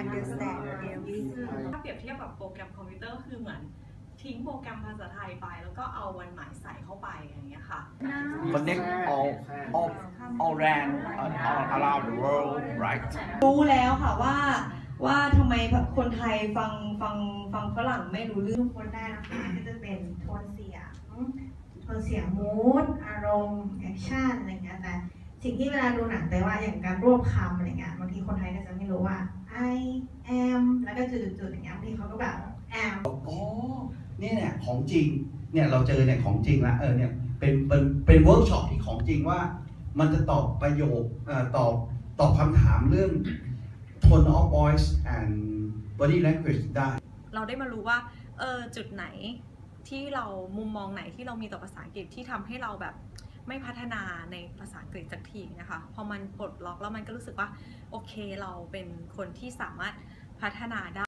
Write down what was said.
understand everything ถ้าเปรียบเทียบกับโปรแกรมคอมพิวเตอร์ก็คือเหมือนทิ้งโปรแกรมภาษาไทยไป แล้วก็เอาวันหมายใส่เข้าไปอย่างเงี้ยค่ะ connect all all all land all around the world right รู้แล้วค่ะว่าว่าทำไมคนไทยฟังฟังฟังฝรั่งไม่รู้เรื่องทุกคนได้นะคะก็จะเป็นโทนเสียงโทนเสียงมูดอารมณ์แอคชั่นอะไรเงี้ยแต่สิ่งที่เวลาดูหนังแต่ว่าอย่างการรวบคำอะไร ไทยก็จะไม่รู้ว่า I am แล้วก็จุดๆๆอย่างเงี้ยบางทีเขาก็แบบ am อ๋อเนี่ยเนี่ยของจริงเนี่ยเราเจอเนี่ยของจริงละเออเนี่ยเป็นเป็นเป็นเวิร์กช็อปที่ของจริงว่า มันจะตอบประโยคเอ่อตอบตอบคำถามเรื่อง tone of voice and body language ได้ เราได้มารู้ว่าเออจุดไหนที่เรามุมมองไหนที่เรามีต่อภาษาอังกฤษที่ทำให้เราแบบ ไม่พัฒนาในภาษาอังกฤษสักทีนะคะ พอมันปลดล็อกแล้วมันก็รู้สึกว่า โอเคเราเป็นคนที่สามารถพัฒนาได้